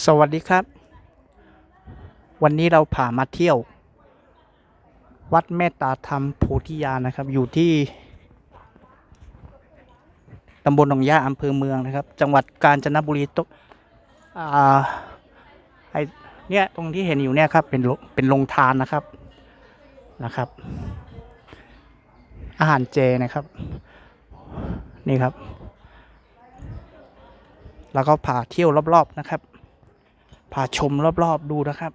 สวัสดีครับ วันนี้เราพามาเที่ยว วัดเมตตาธรรมโพธิญาณนะครับ อยู่ที่ตำบลหนองย่าอำเภอเมืองนะครับ จังหวัดกาญจนบุรีตอ่าไอเนี่ยตรงที่เห็นอยู่เนี่ยครับเป็นเป็นโรงทานนะครับนะครับ อาหารเจนะครับ นี่ครับ แล้วก็พาเที่ยวรอบๆนะครับ พาชมรอบๆดูนะครับ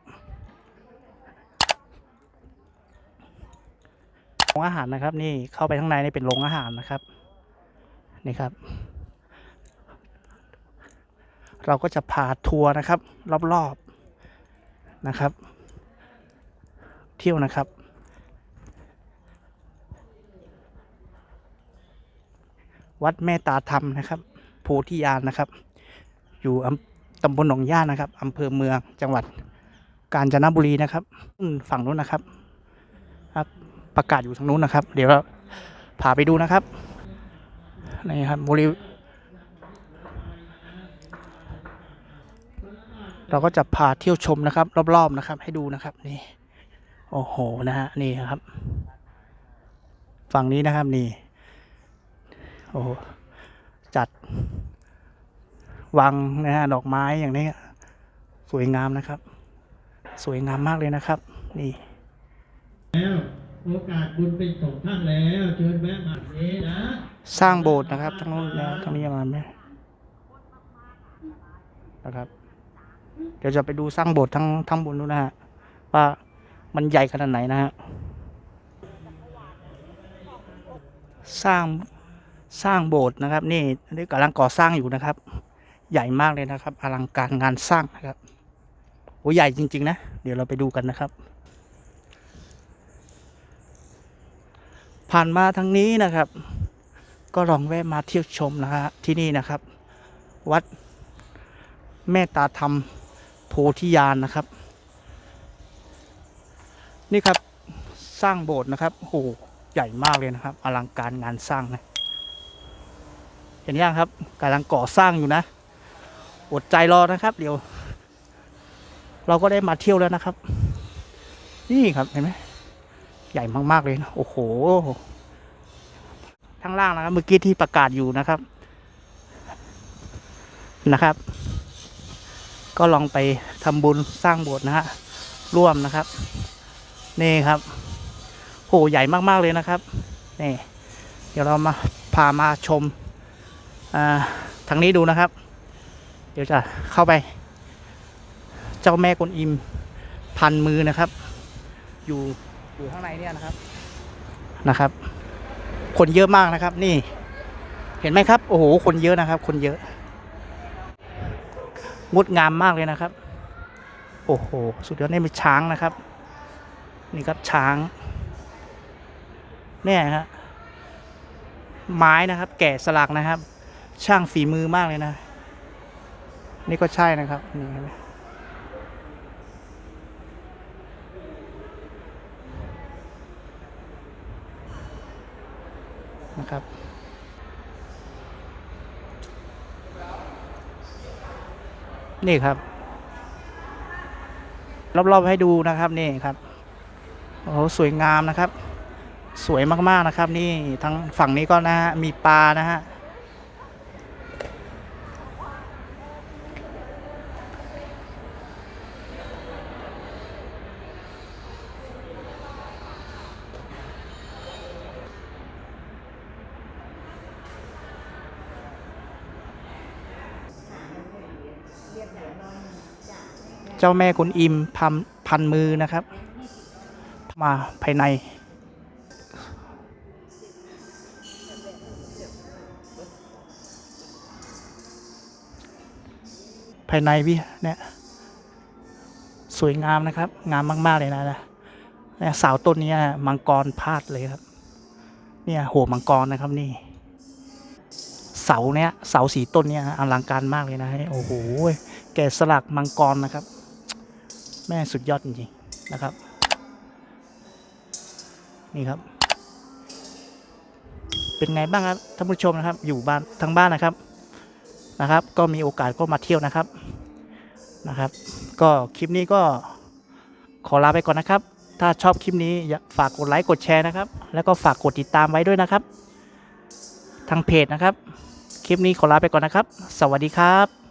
โรงอาหารนะครับ นี่เข้าไปข้างในนี่เป็นโรงอาหารนะครับ นี่ครับ เราก็จะพาทัวร์นะครับ รอบๆนะครับ เที่ยวนะครับวัดแม่ตาธรรมนะครับ โพธิญาณนะครับ อยู่อำ ตำบลหนองย่านะครับอำเภอเมืองจังหวัดกาญจนบุรีนะครับฝั่งนู้นนะครับ ครับ ประกาศอยู่ทางนู้นนะครับ เดี๋ยวเราพาไปดูนะครับนี่ครับบริเราก็จะพาเที่ยวชมนะครับ รอบๆนะครับ ให้ดูนะครับนี่โอ้โหนะฮะนี่ครับ ฝั่งนี้นะครับนี่โอ้โหจัด วังนะฮะดอกไม้อย่างนี้สวยงามนะครับ สวยงามมากเลยนะครับ นี่แล้วโอกาสบุญเป็นของท่านแล้วเชิญแวะมาเนี้นะสร้างโบสถ์นะครับทั้งนู้นนะทั้งนี้มาไหมนะครับ เดี๋ยวจะไปดูสร้างโบสถ์ทั้งทั้งบนนู้นนะฮะว่ามันใหญ่ขนาดไหนนะฮะสร้างสร้างโบสถ์นะครับ นี่นี่กำลังก่อสร้างอยู่นะครับ ใหญ่มากเลยนะครับ อลังการงานสร้างนะครับโอ้ใหญ่จริง ๆ นะ เดี๋ยวเราไปดูกันนะครับ ผ่านมาทางนี้นะครับ ก็ลองแวะมาเที่ยวชมนะฮะที่นี่นะครับ วัดแม่ตาธรรมโพธิญาณนะครับ นี่ครับสร้างโบสถ์นะครับโอ้ใหญ่มากเลยนะครับ อลังการงานสร้างนะเห็นยังครับกำลังก่อสร้างอยู่นะ อดใจรอนะครับ เดี๋ยว เราก็ได้มาเที่ยวแล้วนะครับ นี่ครับเห็นไหมใหญ่มาก ๆ เลยนะโอ้โหข้งล่างนะครับ เมื่อกี้ที่ประกาศอยู่นะครับนะครับ ก็ลองไปทำบุญสร้างโบสถ์นะฮะร่วมนะครับ นี่ครับโหใหญ่มากๆเลยนะครับนี่เดี๋ยวเรามาพามาชมทางนี้ดูนะครับ ดี๋ยวจะเข้าไป เจ้าแม่กวนอิมพันมือนะครับ อยู่อยู่ข้างในเนี่ยนะครับนะครับ คนเยอะมากนะครับ นี่ เห็นไหมครับ โอ้โห คนเยอะนะครับ คนเยอะ งดงามมากเลยนะครับ โอ้โห สุดยอดนี่เป็นช้างนะครับ นี่ครับช้าง เนี่ยฮะไม้นะครับ แกะสลักนะครับ ช่างฝีมือมากเลยนะ นี่ก็ใช่นะครับนี่เห็นไหมนะครับ นี่ครับ รอบๆให้ดูนะครับนี่ครับโอ้โหสวยงามนะครับ สวยมากๆนะครับ นี่ทั้งฝั่งนี้ก็นะฮะมีปลานะฮะ เจ้าแม่กุนอิมพันพันมือนะครับ มาภายใน ภายในวิเนี่ยสวยงามนะครับ งามมาก ๆ เลยนะนะเนี่ยเสาต้นนี้มังกรพาดเลยครับ เนี่ยหัวมังกรนะครับนี่ เสาเนี้ยเสาสีต้นเนี้ยอลังการมากเลยนะโอ้โห แกะสลักมังกรนะครับ แม่สุดยอดจริงๆนะครับ นี่ครับ เป็นไงบ้างครับท่านผู้ชมนะครับ อยู่บ้านทั้งบ้านนะครับนะครับ ก็มีโอกาสก็มาเที่ยวนะครับนะครับ ก็คลิปนี้ก็ขอลาไปก่อนนะครับ ถ้าชอบคลิปนี้อย่าฝากกดไลค์กดแชร์นะครับ แล้วก็ฝากกดติดตามไว้ด้วยนะครับ ทางเพจนะครับ คลิปนี้ขอลาไปก่อนนะครับ สวัสดีครับ